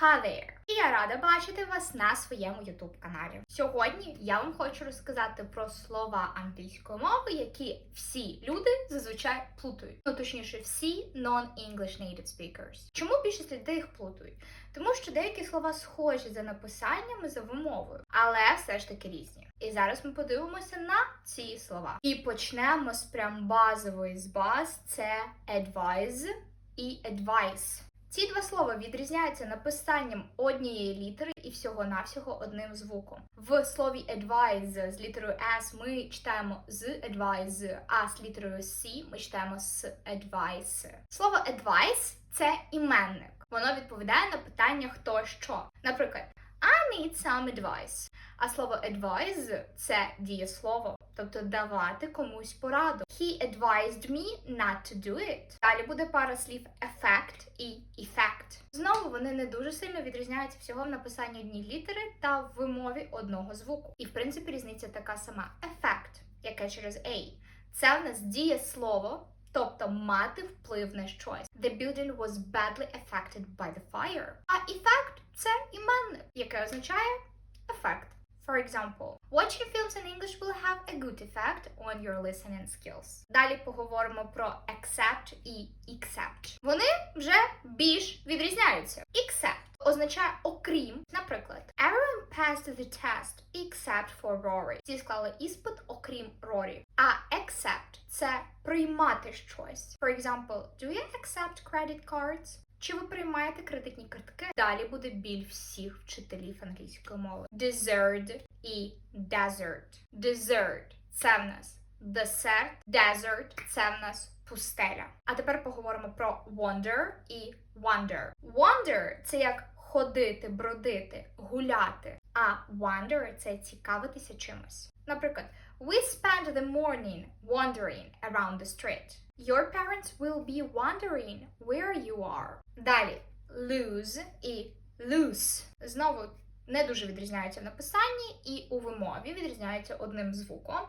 Hi there! І я рада бачити вас на своєму youtube каналі. Сьогодні я вам хочу розказати про слова англійської мови, які всі люди зазвичай плутають. Ну точніше, всі non-English native speakers. Чому більшість людей їх плутають? Тому що деякі слова схожі за написанням і за вимовою, але все ж таки різні. І зараз ми подивимося на ці слова. І почнемо з прям базової з баз: це advise і advice. Ці два слова відрізняються написанням однієї літери і всього-навсього одним звуком. В слові advise з літерою S ми читаємо з advise, а з літерою C ми читаємо з advice. Слово advice – це іменник. Воно відповідає на питання хто що. Наприклад, I need some advice. А слово advise – це дієслово, тобто давати комусь пораду. He advised me not to do it. Далі буде пара слів effect і effect. Знову вони не дуже сильно відрізняються всього в написанні однієї літери та в вимові одного звуку. І в принципі різниця така сама. Effect, яке через A. Це в нас дієслово, тобто мати вплив на щось. The building was badly affected by the fire. А effect – це іменник, яке означає effect. For example, watching films in English will have a good effect on your listening skills. Далі поговоримо про accept і accept. Вони вже більш відрізняються. Accept означає окрім, наприклад, everyone passed the test except for Rory. Всі склали іспит, окрім Рорі. А accept – це приймати щось. For example, do you accept credit cards? Чи ви приймаєте кредитні картки? Далі буде біль всіх вчителів англійської мови. Desert і desert. Desert – це в нас десерт, desert – це в нас пустеля. А тепер поговоримо про wonder і wonder. Wonder – це як ходити, бродити, гуляти. А wonder – це цікавитися чимось. Наприклад, we spent the morning wandering around the street. Your parents will be wondering where you are. Далі lose і loose. Знову не дуже відрізняються в написанні і у вимові відрізняються одним звуком,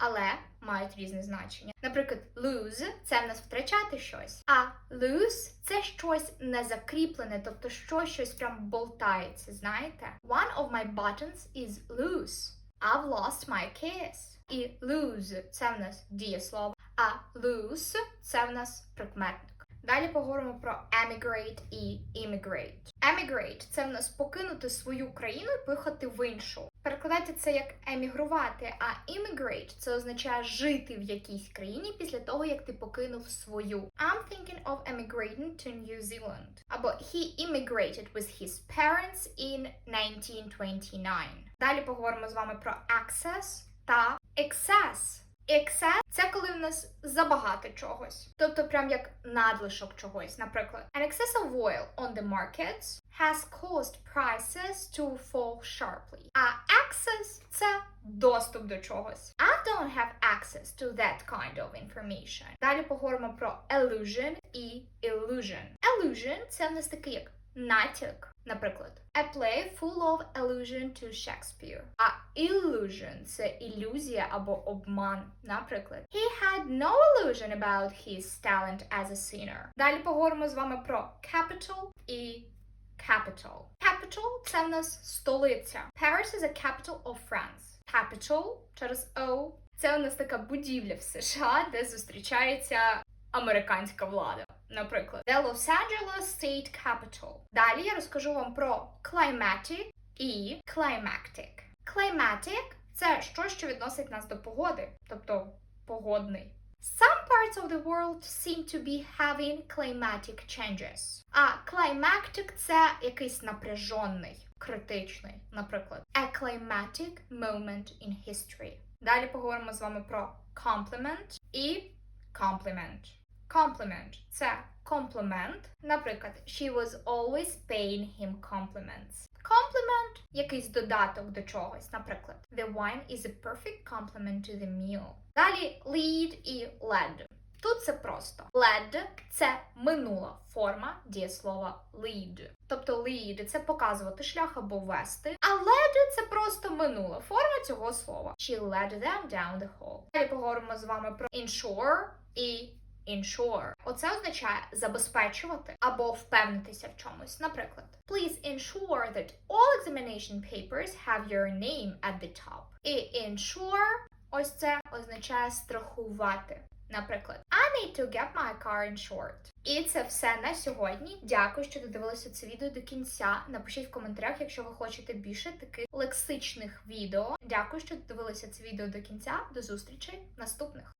але мають різне значення. Наприклад, lose – це в нас втрачати щось, а loose – це щось незакріплене, тобто що щось прям болтається, знаєте? One of my buttons is loose. I've lost my keys. І lose – це в нас дієслово, а loose – це в нас прикметник. Далі поговоримо про emigrate і immigrate. Emigrate – це в нас покинути свою країну і поїхати в іншу. Перекладати це як емігрувати, а immigrate – це означає жити в якійсь країні після того, як ти покинув свою. I'm thinking of emigrating to New Zealand. Або he immigrated with his parents in 1929. Далі поговоримо з вами про access та excess. Excess – це коли в нас забагато чогось, тобто прям як надлишок чогось. Наприклад, an excess of oil on the markets has caused prices to fall sharply. А access – це доступ до чогось. I don't have access to that kind of information. Далі поговоримо про illusion і illusion. Illusion – це в нас такий як натяк. Наприклад, a play full of allusion to Shakespeare. А illusion – це ілюзія або обман. Наприклад, he had no illusion about his talent as a singer. Далі поговоримо з вами про capital і capital. Capital – це в нас столиця. Paris is a capital of France. Capital через O – це у нас така будівля в США, де зустрічається американська влада. Наприклад, The Los Angeles State Capitol. Далі я розкажу вам про climatic і climactic. Climatic – це щось, що відносить нас до погоди, тобто погодний. Some parts of the world seem to be having climatic changes. А climactic – це якийсь напряжений, критичний, наприклад, a climatic moment in history. Далі поговоримо з вами про compliment і compliment. Compliment – це комплімент. Наприклад, she was always paying him compliments. Compliment – якийсь додаток до чогось. Наприклад, the wine is a perfect complement to the meal. Далі lead і led. Тут це просто. Led – це минула форма дієслова lead. Тобто lead – це показувати шлях або вести, а led – це просто минула форма цього слова. She led them down the hall. Далі поговоримо з вами про ensure і ensure. Оце означає забезпечувати або впевнитися в чомусь. Наприклад, please ensure that all examination papers have your name at the top. І ensure ось це означає страхувати. Наприклад, I need to get my car insured. І це все на сьогодні. Дякую, що додивилися це відео до кінця. Напишіть в коментарях, якщо ви хочете більше таких лексичних відео. Дякую, що додивилися це відео до кінця. До зустрічі наступних.